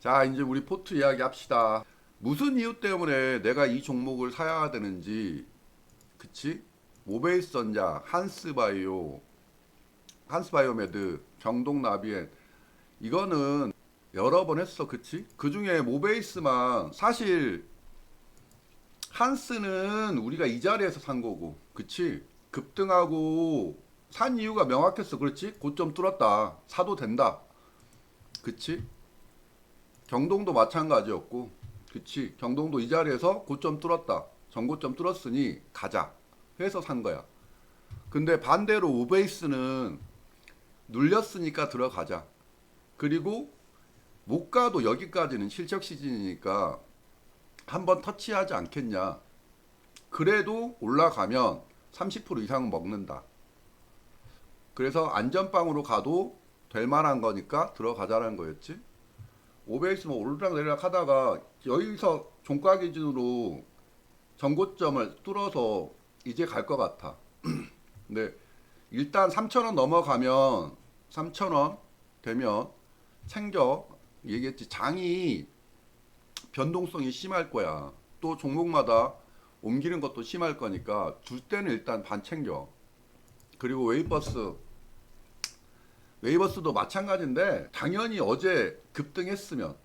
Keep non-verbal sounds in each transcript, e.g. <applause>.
자, 이제 우리 포트 이야기 합시다. 무슨 이유 때문에 내가 이 종목을 사야 되는지, 그치? 모베이스 전자, 한스바이오, 한스바이오메드, 경동나비엔 이거는 여러 번 했어, 그치? 그 중에 모베이스만 사실 한스는 우리가 이 자리에서 산 거고, 그치? 급등하고 산 이유가 명확했어, 그렇지? 고점 뚫었다, 사도 된다, 그치? 경동도 마찬가지였고, 그치? 경동도 이 자리에서 고점 뚫었다, 전고점 뚫었으니 가자 해서 산 거야. 근데 반대로 우베이스는 눌렸으니까 들어가자. 그리고 못 가도 여기까지는 실적 시즌이니까 한번 터치하지 않겠냐. 그래도 올라가면 30% 이상은 먹는다. 그래서 안전빵으로 가도 될 만한 거니까 들어가자라는 거였지. 오베이스 뭐 오르락 내리락 하다가 여기서 종가 기준으로 전고점을 뚫어서 이제 갈 것 같아. <clears throat> 근데 일단 3,000원 넘어가면 3,000원 되면 챙겨 얘기했지 장이 변동성이 심할 거야. 또 종목마다 옮기는 것도 심할 거니까 줄 때는 일단 반 챙겨. 그리고 웨이버스 웨이버스도 마찬가지인데 당연히 어제 급등했으면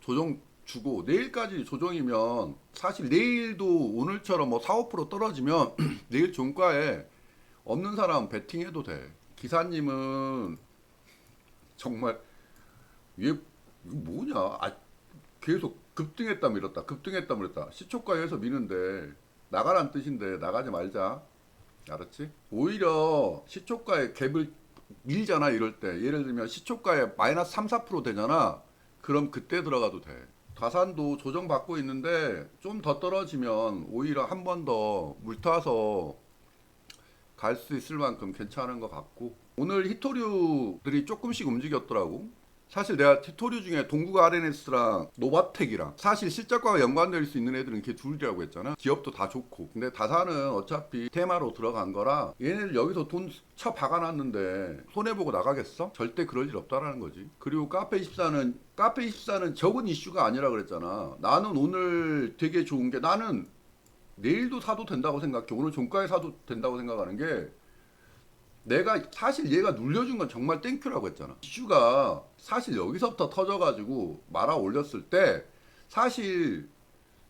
조정 주고 내일까지 조정이면 사실 내일도 오늘처럼 뭐 4, 5% 떨어지면 <clears throat> 내일 종가에 없는 사람 베팅해도 돼. 기사님은 정말 얘 이거 뭐냐? 아, 계속 급등했다 밀었다. 급등했다 밀었다. 시초가에서 미는데 나가란 뜻인데 나가지 말자. 알았지? 오히려 시초가에 갭을 밀잖아 이럴 때. 예를 들면 시초가에 마이너스 3, 4% 되잖아. 그럼 그때 들어가도 돼. 가산도 조정받고 있는데 좀 더 떨어지면 오히려 한 번 더 물타서 갈 수 있을 만큼 괜찮은 것 같고 오늘 히토류들이 조금씩 움직였더라고. 사실 내가 히토류 중에 동구가 RNS랑 노바텍이랑 사실 실적과 연관될 수 있는 애들은 걔 둘이라고 했잖아. 기업도 다 좋고. 근데 다사는 어차피 테마로 들어간 거라 얘네들 여기서 돈 쳐 박아놨는데 손해보고 나가겠어? 절대 그럴 일 없다라는 거지. 그리고 카페24는 카페24는 적은 이슈가 아니라 그랬잖아. 나는 오늘 되게 좋은 게 나는 내일도 사도 된다고 생각해. 오늘 종가에 사도 된다고 생각하는 게 내가 사실 얘가 눌려준 건 정말 땡큐라고 했잖아. 이슈가 사실 여기서부터 터져가지고 말아 올렸을 때 사실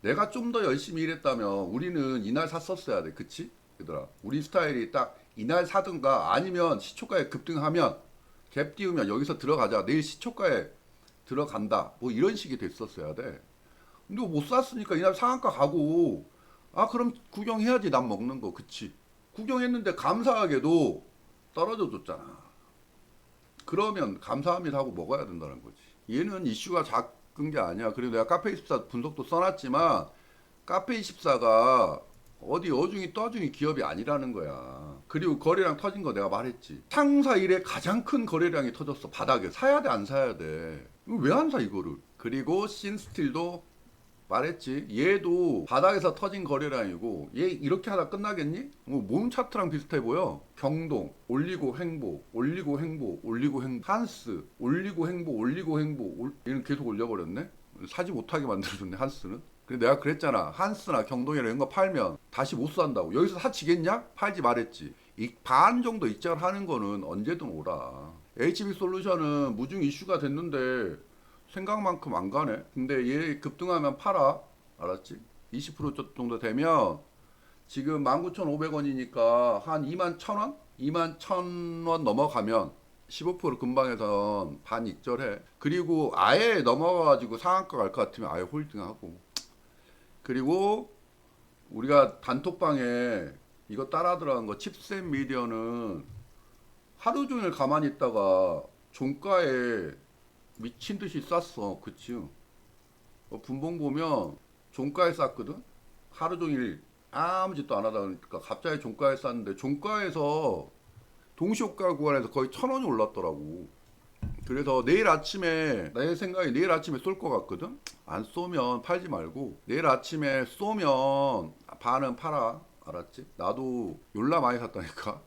내가 좀 더 열심히 일했다면 우리는 이날 샀었어야 돼. 그치? 얘들아. 우리 스타일이 딱 이날 사든가 아니면 시초가에 급등하면 갭 띄우면 여기서 들어가자. 내일 시초가에 들어간다. 뭐 이런 식이 됐었어야 돼. 근데 못 샀으니까 이날 상한가 가고 아 그럼 구경해야지 난 먹는 거 그치 구경했는데 감사하게도 떨어져 줬잖아 그러면 감사합니다 하고 먹어야 된다는 거지 얘는 이슈가 작은 게 아니야 그리고 내가 카페24 분석도 써놨지만 카페24가 어디 어중이 떠중이 기업이 아니라는 거야. 그리고 거래량 터진 거 내가 말했지. 상사 일에 가장 큰 거래량이 터졌어. 바닥에. 사야 돼, 안 사야 돼. 왜 안 사, 이거를? 그리고 신스틸도 말했지. 얘도 바닥에서 터진 거래량이고, 얘 이렇게 하다 끝나겠니? 뭐, 몸 차트랑 비슷해 보여. 경동, 올리고 행보, 올리고 행보, 올리고 행보. 한스, 올리고 행보, 올리고 행보. 올... 얘는 계속 올려버렸네? 사지 못하게 만들어줬네, 한스는. 근데 내가 그랬잖아. 한스나 경동이나 이런 거 팔면 다시 못 산다고. 여기서 사치겠냐? 팔지 말했지. 이 반 정도 입장을 하는 거는 언제든 오라. HB 솔루션은 무중 이슈가 됐는데 생각만큼 안 가네. 근데 얘 급등하면 팔아. 알았지? 20% 정도 되면 지금 19,500원이니까 한 21,000원? 21,000원 넘어가면 15% 금방에선 반 익절해. 그리고 아예 넘어가가지고 상한가 갈 것 같으면 아예 홀딩하고. 그리고 우리가 단톡방에 이거 따라 들어간 거 칩셋 미디어는 하루 종일 가만히 있다가 종가에 미친 듯이 쌌어. 그치? 어, 분봉 보면 종가에 쌌거든? 하루 종일 아무 짓도 안 하다 보니까 갑자기 종가에 쌌는데 종가에서 동시효과 구간에서 거의 천 원이 올랐더라고. 그래서 내일 아침에 내 생각에 내일 아침에 쏠 것 같거든. 안 쏘면 팔지 말고 내일 아침에 쏘면 반은 팔아. 알았지? 나도 열라 많이 샀다니까.